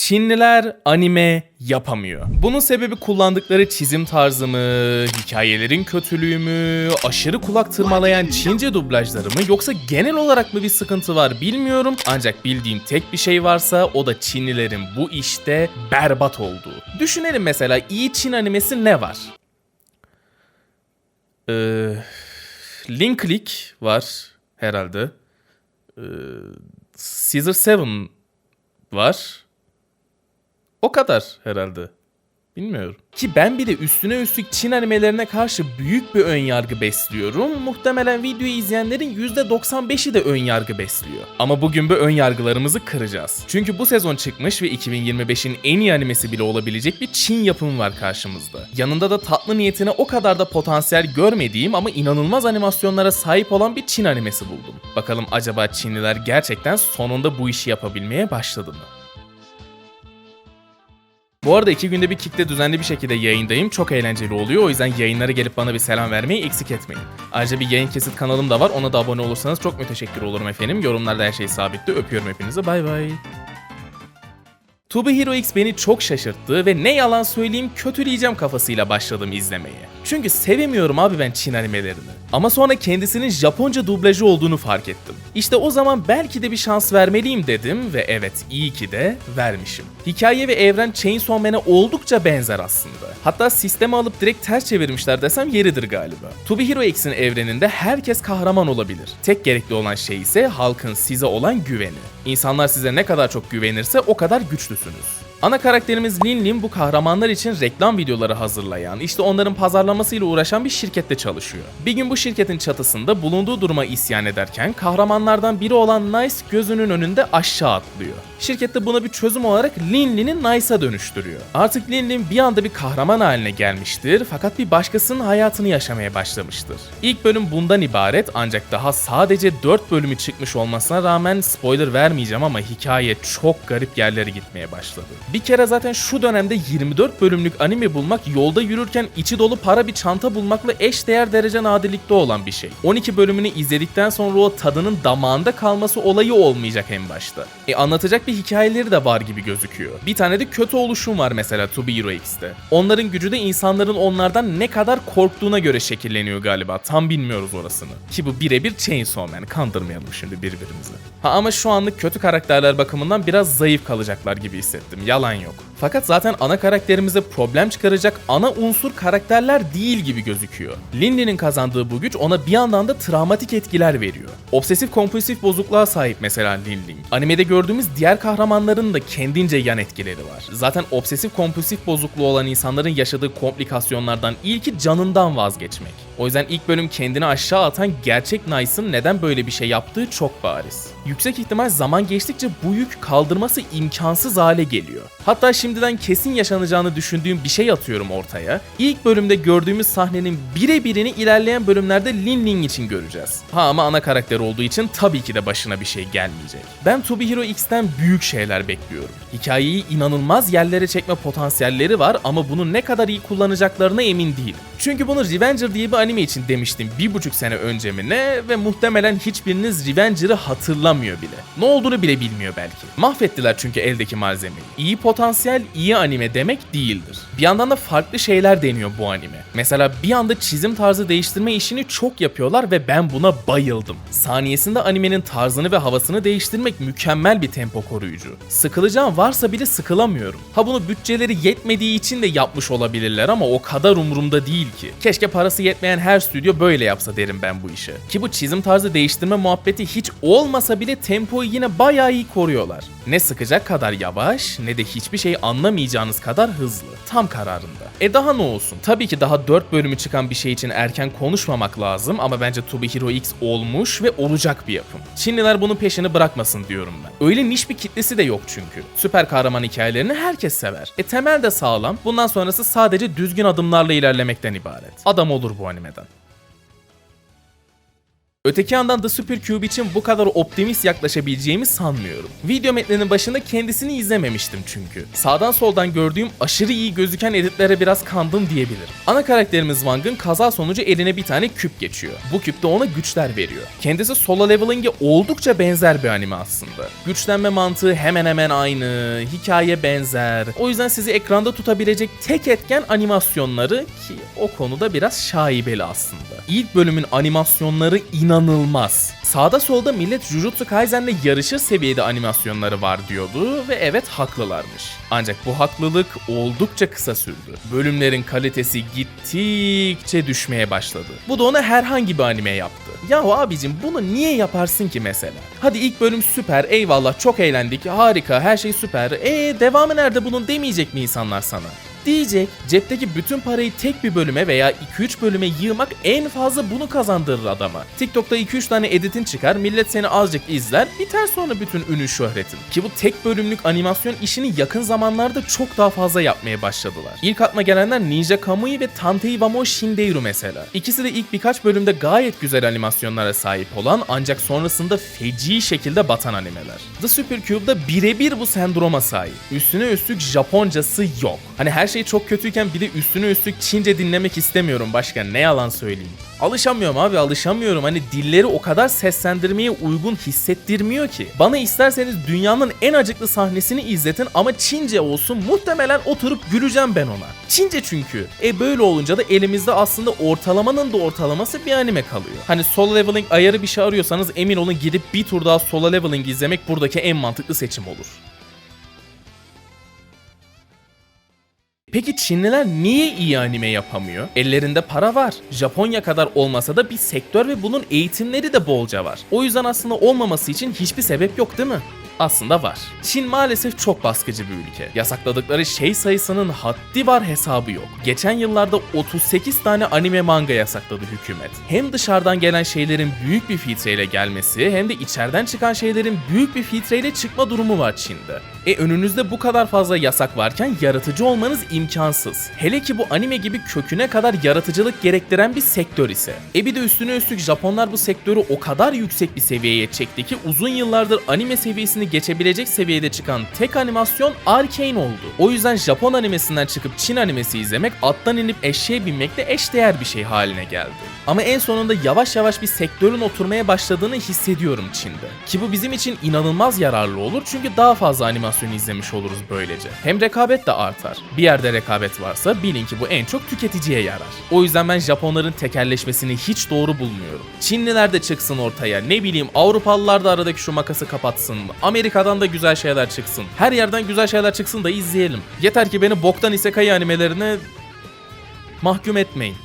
Çinliler anime yapamıyor. Bunun sebebi kullandıkları çizim tarzı mı, hikayelerin kötülüğü mü, aşırı kulak tırmalayan Çince dublajları mı yoksa genel olarak mı bir sıkıntı var bilmiyorum. Ancak bildiğim tek bir şey varsa o da Çinlilerin bu işte berbat olduğu. Düşünelim mesela iyi Çin animesi ne var? Ee, Link Click var herhalde. Ee, Caesar 7 var. O kadar herhalde. Bilmiyorum. Ki ben bir de üstüne üstlük Çin animelerine karşı büyük bir ön yargı besliyorum. Muhtemelen videoyu izleyenlerin %95'i de ön yargı besliyor. Ama bugün bu ön yargılarımızı kıracağız. Çünkü bu sezon çıkmış ve 2025'in en iyi animesi bile olabilecek bir Çin yapımı var karşımızda. Yanında da tatlı niyetine o kadar da potansiyel görmediğim ama inanılmaz animasyonlara sahip olan bir Çin animesi buldum. Bakalım acaba Çinliler gerçekten sonunda bu işi yapabilmeye başladı mı? Bu arada iki günde bir Kick'te düzenli bir şekilde yayındayım. Çok eğlenceli oluyor. O yüzden yayınlara gelip bana bir selam vermeyi eksik etmeyin. Ayrıca bir yayın kesit kanalım da var. Ona da abone olursanız çok müteşekkir olurum efendim. Yorumlarda her şey sabitli. Öpüyorum hepinizi. Bay bay. To Be Hero X beni çok şaşırttı ve ne yalan söyleyeyim kötüleyeceğim kafasıyla başladım izlemeye. Çünkü sevemiyorum abi ben Çin animelerini. Ama sonra kendisinin Japonca dublajı olduğunu fark ettim. İşte o zaman belki de bir şans vermeliyim dedim ve evet iyi ki de vermişim. Hikaye ve evren Chainsaw Man'e oldukça benzer aslında. Hatta sistemi alıp direkt ters çevirmişler desem yeridir galiba. To Be Hero X'in evreninde herkes kahraman olabilir. Tek gerekli olan şey ise halkın size olan güveni. İnsanlar size ne kadar çok güvenirse o kadar güçlüsünüz. Ana karakterimiz Lin Lin bu kahramanlar için reklam videoları hazırlayan, işte onların pazarlamasıyla uğraşan bir şirkette çalışıyor. Bir gün bu şirketin çatısında bulunduğu duruma isyan ederken kahramanlardan biri olan Nice gözünün önünde aşağı atlıyor. Şirkette buna bir çözüm olarak Lin Lin'i Nice'a dönüştürüyor. Artık Lin Lin bir anda bir kahraman haline gelmiştir fakat bir başkasının hayatını yaşamaya başlamıştır. İlk bölüm bundan ibaret ancak daha sadece 4 bölümü çıkmış olmasına rağmen spoiler vermeyeceğim ama hikaye çok garip yerlere gitmeye başladı. Bir kere zaten şu dönemde 24 bölümlük anime bulmak yolda yürürken içi dolu para bir çanta bulmakla eş değer derece nadirlikte olan bir şey. 12 bölümünü izledikten sonra o tadının damağında kalması olayı olmayacak en başta. E anlatacak bir hikayeleri de var gibi gözüküyor. Bir tane de kötü oluşum var mesela To Be Hero X'te. Onların gücü de insanların onlardan ne kadar korktuğuna göre şekilleniyor galiba. Tam bilmiyoruz orasını. Ki bu birebir Chainsaw Man. Kandırmayalım şimdi birbirimizi. Ha ama şu anlık kötü karakterler bakımından biraz zayıf kalacaklar gibi hissettim. Yalan yok. Fakat zaten ana karakterimize problem çıkaracak ana unsur karakterler değil gibi gözüküyor. Lindy'nin kazandığı bu güç ona bir yandan da travmatik etkiler veriyor. Obsesif kompulsif bozukluğa sahip mesela Lindy. Animede gördüğümüz diğer kahramanların da kendince yan etkileri var. Zaten obsesif kompulsif bozukluğu olan insanların yaşadığı komplikasyonlardan ilki canından vazgeçmek. O yüzden ilk bölüm kendini aşağı atan gerçek Nice'ın neden böyle bir şey yaptığı çok bariz. Yüksek ihtimal zaman geçtikçe bu yük kaldırması imkansız hale geliyor. Hatta şimdiden kesin yaşanacağını düşündüğüm bir şey atıyorum ortaya. İlk bölümde gördüğümüz sahnenin birebirini ilerleyen bölümlerde Lin Ling için göreceğiz. Ha ama ana karakter olduğu için tabii ki de başına bir şey gelmeyecek. Ben To Be Hero X'ten büyük şeyler bekliyorum. Hikayeyi inanılmaz yerlere çekme potansiyelleri var ama bunu ne kadar iyi kullanacaklarına emin değilim. Çünkü bunu Revenger diye bir anime için demiştim bir buçuk sene önce mi ne ve muhtemelen hiçbiriniz Revenger'ı hatırlamıyor bile. Ne olduğunu bile bilmiyor belki. Mahvettiler çünkü eldeki malzemeyi. İyi potansiyel iyi anime demek değildir. Bir yandan da farklı şeyler deniyor bu anime. Mesela bir anda çizim tarzı değiştirme işini çok yapıyorlar ve ben buna bayıldım. Saniyesinde animenin tarzını ve havasını değiştirmek mükemmel bir tempo koruyucu. Sıkılacağım varsa bile sıkılamıyorum. Ha bunu bütçeleri yetmediği için de yapmış olabilirler ama o kadar umurumda değil ki. Keşke parası yetmeyen her stüdyo böyle yapsa derim ben bu işe. Ki bu çizim tarzı değiştirme muhabbeti hiç olmasa bile tempoyu yine bayağı iyi koruyorlar. Ne sıkacak kadar yavaş ne de hiçbir şey anlamayacağınız kadar hızlı. Tam kararında. E daha ne olsun? Tabii ki daha 4 bölümü çıkan bir şey için erken konuşmamak lazım ama bence To Be Hero X olmuş ve olacak bir yapım. Çinliler bunun peşini bırakmasın diyorum ben. Öyle niş bir kitlesi de yok çünkü. Süper kahraman hikayelerini herkes sever. E temel de sağlam. Bundan sonrası sadece düzgün adımlarla ilerlemekten ibaret. Adam olur bu animeden. Öteki yandan The Supercube için bu kadar optimist yaklaşabileceğimi sanmıyorum. Video metninin başında kendisini izlememiştim çünkü. Sağdan soldan gördüğüm aşırı iyi gözüken editlere biraz kandım diyebilirim. Ana karakterimiz Wang'ın kaza sonucu eline bir tane küp geçiyor. Bu küp de ona güçler veriyor. Kendisi solo leveling'e oldukça benzer bir anime aslında. Güçlenme mantığı hemen hemen aynı, hikaye benzer. O yüzden sizi ekranda tutabilecek tek etken animasyonları ki o konuda biraz şaibeli aslında. İlk bölümün animasyonları inanılmaz. Sağda solda millet Jujutsu Kaisen'le yarışır seviyede animasyonları var diyordu ve evet haklılarmış. Ancak bu haklılık oldukça kısa sürdü. Bölümlerin kalitesi gittikçe düşmeye başladı. Bu da ona herhangi bir anime yaptı. Yahu abicim bunu niye yaparsın ki mesela? Hadi ilk bölüm süper, eyvallah çok eğlendik, harika, her şey süper. E devamı nerede bunun demeyecek mi insanlar sana? Diyecek, cepteki bütün parayı tek bir bölüme veya 2-3 bölüme yığmak en fazla bunu kazandırır adama. TikTok'ta 2-3 tane editin çıkar, millet seni azıcık izler, biter sonra bütün ünün şöhretin. Ki bu tek bölümlük animasyon işini yakın zamanlarda çok daha fazla yapmaya başladılar. İlk aklıma gelenler Ninja Kamui ve Tantei Wamo Shindeiru mesela. İkisi de ilk birkaç bölümde gayet güzel animasyonlara sahip olan ancak sonrasında feci şekilde batan animeler. The Supercube'da birebir bu sendroma sahip. Üstüne üstlük Japoncası yok. Hani her şey çok kötüyken bir de üstüne üstlük Çince dinlemek istemiyorum başka ne yalan söyleyeyim. Alışamıyorum abi alışamıyorum. Hani dilleri o kadar seslendirmeye uygun hissettirmiyor ki. Bana isterseniz dünyanın en acıklı sahnesini izletin ama Çince olsun muhtemelen oturup güleceğim ben ona. Çince çünkü. E böyle olunca da elimizde aslında ortalamanın da ortalaması bir anime kalıyor. Hani solo leveling ayarı bir şey arıyorsanız emin olun gidip bir tur daha solo leveling izlemek buradaki en mantıklı seçim olur. Peki Çinliler niye iyi anime yapamıyor? Ellerinde para var. Japonya kadar olmasa da bir sektör ve bunun eğitimleri de bolca var. O yüzden aslında olmaması için hiçbir sebep yok değil mi? Aslında var. Çin maalesef çok baskıcı bir ülke. Yasakladıkları şey sayısının haddi var hesabı yok. Geçen yıllarda 38 tane anime manga yasakladı hükümet. Hem dışarıdan gelen şeylerin büyük bir filtreyle gelmesi hem de içeriden çıkan şeylerin büyük bir filtreyle çıkma durumu var Çin'de. E önünüzde bu kadar fazla yasak varken yaratıcı olmanız imkansız. Hele ki bu anime gibi köküne kadar yaratıcılık gerektiren bir sektör ise. E bir de üstüne üstlük Japonlar bu sektörü o kadar yüksek bir seviyeye çekti ki uzun yıllardır anime seviyesini geçebilecek seviyede çıkan tek animasyon Arcane oldu. O yüzden Japon animesinden çıkıp Çin animesi izlemek attan inip eşeğe binmekle eşdeğer bir şey haline geldi. Ama en sonunda yavaş yavaş bir sektörün oturmaya başladığını hissediyorum Çin'de. Ki bu bizim için inanılmaz yararlı olur çünkü daha fazla animasyon izlemiş oluruz böylece. Hem rekabet de artar. Bir yerde rekabet varsa bilin ki bu en çok tüketiciye yarar. O yüzden ben Japonların tekerleşmesini hiç doğru bulmuyorum. Çinliler de çıksın ortaya. Ne bileyim Avrupalılar da aradaki şu makası kapatsın. Amerika'dan da güzel şeyler çıksın. Her yerden güzel şeyler çıksın da izleyelim. Yeter ki beni boktan isekai animelerine mahkum etmeyin.